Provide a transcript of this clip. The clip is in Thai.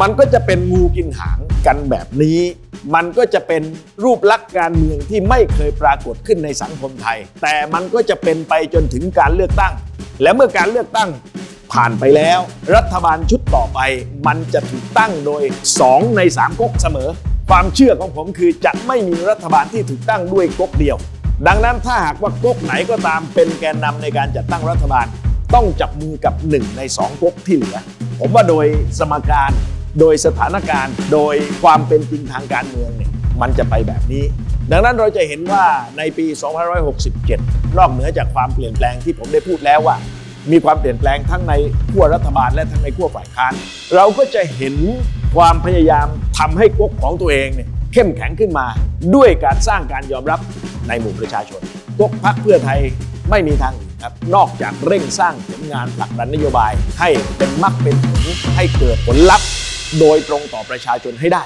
มันก็จะเป็นงูกินหางกันแบบนี้ มันก็จะเป็นรูปลักษณ์การเมืองที่ไม่เคยปรากฏขึ้นในสังคมไทย แต่มันก็จะเป็นไปจนถึงการเลือกตั้ง และเมื่อการเลือกตั้งผ่านไปแล้ว รัฐบาลชุดต่อไป มันจะถูกตั้งโดย 2 ใน3ก๊กเสมอ ความเชื่อของผมคือจะไม่มีรัฐบาลที่ถูกตั้งด้วยก๊กเดียว ดังนั้นถ้าหากว่าก๊กไหนก็ตามเป็นแกนนำในการจัดตั้งรัฐบาล ต้องจับมือกับหนึ่งในสองก๊กที่เหลือ ผมว่าโดยสมการ โดยสถานการณ์ โดยความเป็นจริงทางการเมืองเนี่ยมันจะไปแบบนี้ ดังนั้นเราจะเห็นว่าในปี 2567 นอกเหนือจากความเปลี่ยนแปลงที่ผมได้พูดแล้วว่า มีความเปลี่ยนแปลงทั้งในขั้วรัฐบาลและทั้งในขั้วฝ่ายค้าน เราก็จะเห็นความพยายามทำให้ก๊กของตัวเองเนี่ยเข้มแข็งขึ้นมา ด้วยการสร้างการยอมรับในหมู่ประชาชนก๊กพักเพื่อไทยไม่มีทางอื่นครับ นอกจากเร่งสร้างผลงานผลักดันนโยบาย ให้เป็นมรรคเป็นผลให้เกิดผลลัพธ์ โดยตรงต่อประชาชนให้ได้